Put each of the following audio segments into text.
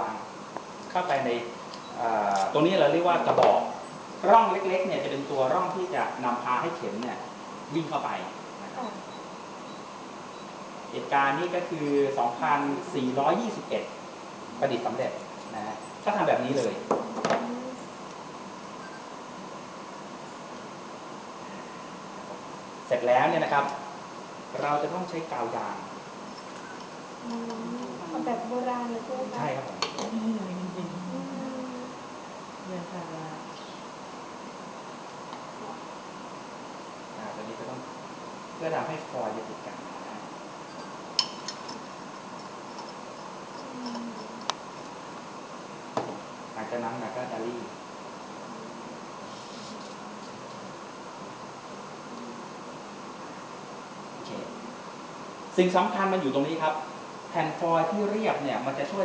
วางเข้าไปในเอ่อตรงนี้เราเรียกว่ากระบอกร่องเล็กๆเนี่ยจะเป็นตัวร่องที่จะนำพาให้เข็มเนี่ยวิ่งเข้าไปนะครับค่ะเหตุการณ์นี้ก็คือ 2421 ประดิษฐ์สำเร็จนะฮะก็ทำแบบนี้เลย เสร็จแล้วเนี่ยนะครับ เราจะต้องใช้กาวยางอืมทำแบบโบราณเลยใช่ไหมคะใช่ครับผม อืมอ่าตัวนี้ก็ต้องเพื่อทำให้ฟอยล์ติดกันนะหลังจากนั้นเราก็จะรีดโอเคสิ่งสำคัญมันอยู่ตรงนี้ครับ แผ่นฟอยล์ที่เรียบเนี่ย มันจะช่วย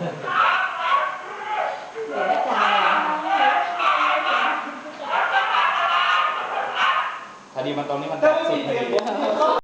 คดีมันตอนนี้มันตัดสินคดี